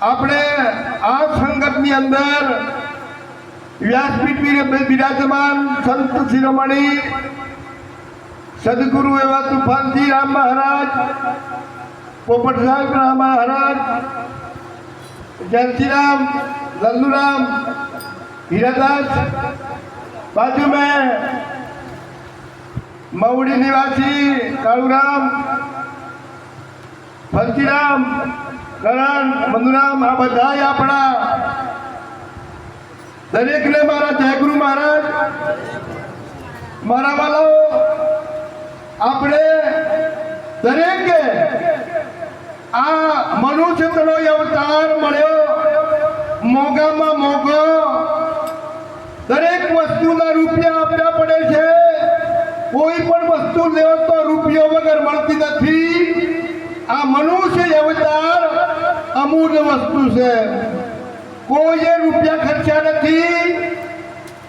આપણે આ સંગતની અંદર વ્યાસપીઠ બિરાજમાન સંત શિરોમણી સદગુરુ એવા તુફાનજી રામ મહારાજ, પોપટ સાહેબ રામ મહારાજ, જયંતીરામ લલ્લુરામ હીરાદાસ બાજુ મેં મવડી નિવાસી કાળુરામ ફંતીરામ કરણ બંધુરામ આ બધા આપણા. દરેકને મારા જયગુરુ મહારાજ, મારા વાલાઓ આપણે દરેકે આ મનુષ્યનો અવતાર મળ્યો. મોંઘામાં મોગો. દરેક વસ્તુના રૂપિયા આપ્યા પડે છે. કોઈ પણ વસ્તુ લેવો તો રૂપિયો વગર મળતી નથી. આ મનુષ્ય અવતાર અમૂલ્ય વસ્તુ છે. કોઈએ રૂપિયા ખર્ચ્યા નથી.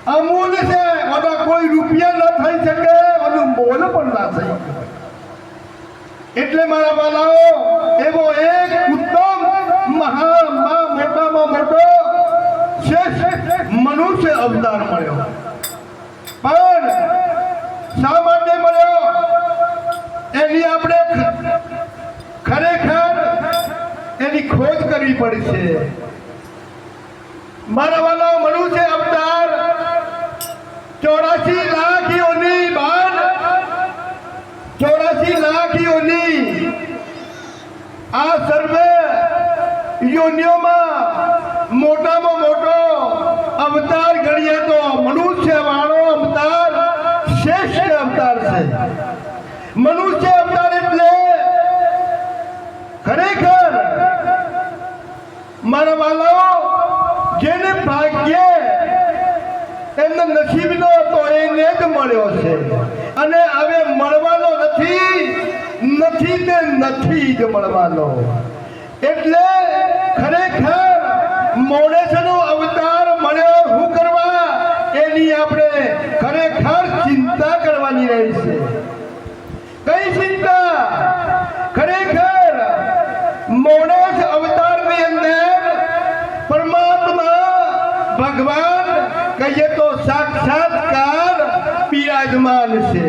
અમૂલ્ય છે. અને કોઈ રૂપિયા ન થઈ શકે. અને મોલ પણ ના થઈ એટલે મારા બાલાઓ એવો એક ઉત્તમ મહાન, મોટામાં મોટો, શ્રેષ્ઠ મનુષ્ય અવતાર મળ્યો પણ શા માટે મળ્યો એની આપણે ખ- ખરેખર એની ખોજ કરવી પડશે. મારા વાલા છે અવતાર. ચોરાસી લાખ યોની બાદ ચોરાસી લાખ યોની આ સર્વે યોનિઓમાં મોટામાં મોટો અવતાર ગણીએ તો મનુષ્ય વાળો અવતાર શ્રેષ્ઠ અવતાર છે મનુષ્ય અવતાર એટલે ખરેખર મારા વાલાઓ જેને ભાગ્ય એમને નસીબનો હતો એને જ મળ્યો છે. અને હવે મળવાનો નથી નથી ને નથી જ મળવાનો. એટલે ખરેખર મોડેસનો અવતાર મળ્યો, શું કરવા? એની આપણે ખરેખર ચિંતા કરવાની રહી છે. કઈ ચિંતા ખરેખર મોડેસ અવતારની અંદર પરમાત્મા ભગવાન કહીએ તો સાક્ષાત્કાર બિરાજમાન છે.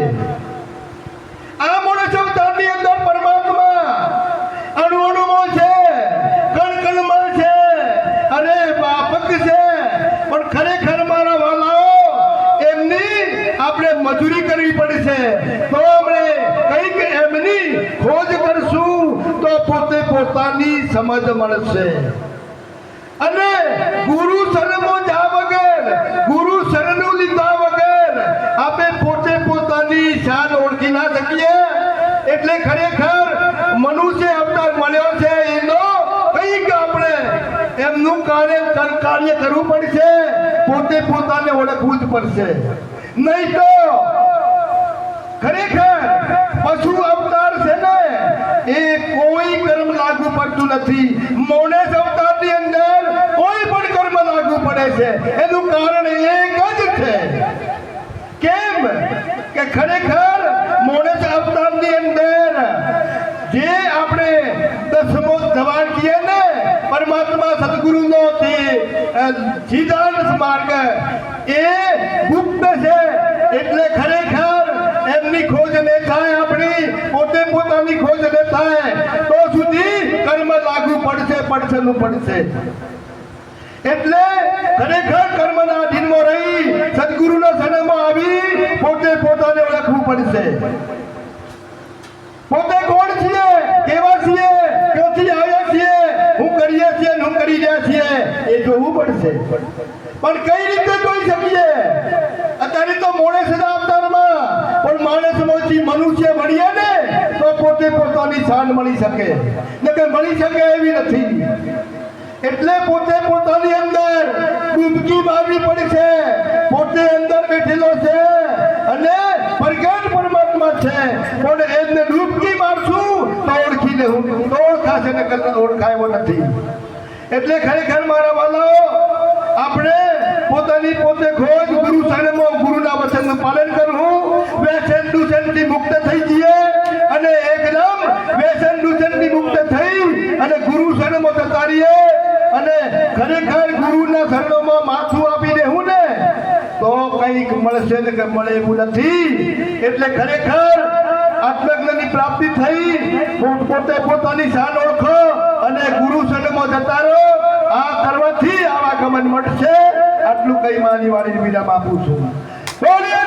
આ મોડેસ અવતારની અંદર પરમાત્મા અણુ અણુમાં છે કણ છે, અને બાપક છે. પણ ખરેખર મારા વાલાઓ, એમની આપણે મજૂરી કરવી પડશે. તો આપણે કંઈક એમની ખોજ કરશું તો પોતે પોતાની સમજ મળશે. અને ગુરુ શરણમાં જા વગર ગુરુ શરણું લીધા વગર આપણે પોતે પોતાની શાન ઓળખી ના શકીએ એટલે ખરેખર મનુષ્ય અવતાર મળ્યો છે એનો કંઈક આપણે એમનું કાર્ય કરવું પડશે, પોતે પોતાને ઓળખવું જ પડશે. નહીં તો ખરેખર પશુ અવતાર છે ને, એ કોઈ કર્મ લાગુ પડતું નથી. મોનેસ અવતારની અંદર કોઈ પણ કર્મ લાગુ પડે છે. એનું કારણ એક જ છે. કેમ? કે ખરેખર મોનેસ અવતારની અંદર જે આપણે દસમો ધવાન કહીએ ને પરમાત્મા સદગુરુનો તે સિદ્ધાંત માર્ગ. એ ગુપ્ત છે. એટલે ખરેખર એમની ખોજ ને થાય આપણી, પોતે પોતાની ખોજ ને થાય. તો સુધી કર્મ લાગુ પડશે પડશે નું પડશે. એટલે ખરેખર કર્મના અધીનમાં રહી, સદગુરુના સનામાં આવી, પોતે પોતાને ઓળખવું પડશે પોતે કોણ છીએ કેવા છીએ ક્યાંથી આવ્યા છીએ હું કરીએ છીએ ને હું કરી રહ્યા છીએ, એ જોવું પડશે. પણ કઈ રીતે જોઈ શકીએ? અત્યારે તો મોડે સદા અવતારમાં, પણ માણસ મોથી મનુષ્ય મળીએ ને, તો પોતે પોતાની શાન મળી શકે. ને કે મળી શકે એવી નથી. એટલે પોતે પોતાની અંદર ડૂબકી મારવી પડશે. પોતે અંદર બેઠેલો છે અને પ્રગટ પરમાત્મા છે. પણ એમને ડૂબકી મારશું, તો ઓળખીને હું તો ઓળખાશે ને કદાચ ઓળખાયો નથી. એટલે ખરેખર મારા વાલાઓ, આપણે પોતાની પોતે ખોજ ગુરુ શરણો ગુરુના વચનનું પાલન કરવું, વ્યસન દૂષણથી મુક્ત થઈ જઈએ અને એકદમ વ્યસન દૂષણથી મુક્ત થઈ અને ગુરુ શરણો જતા અને ખરેખર ગુરુના શરણોમાં માથું આપીને હું ને, તો કંઈક મળશે ને કે મળે એવું નથી. એટલે ખરેખર આત્મજ્ઞાનની પ્રાપ્તિ થઈ પોતે પોતાની શાન ઓળખો અને ગુરુ શરણમાં જતા મળશે આટલું કઈ માની વાળી બીજા બાપુ છું. બોલીએ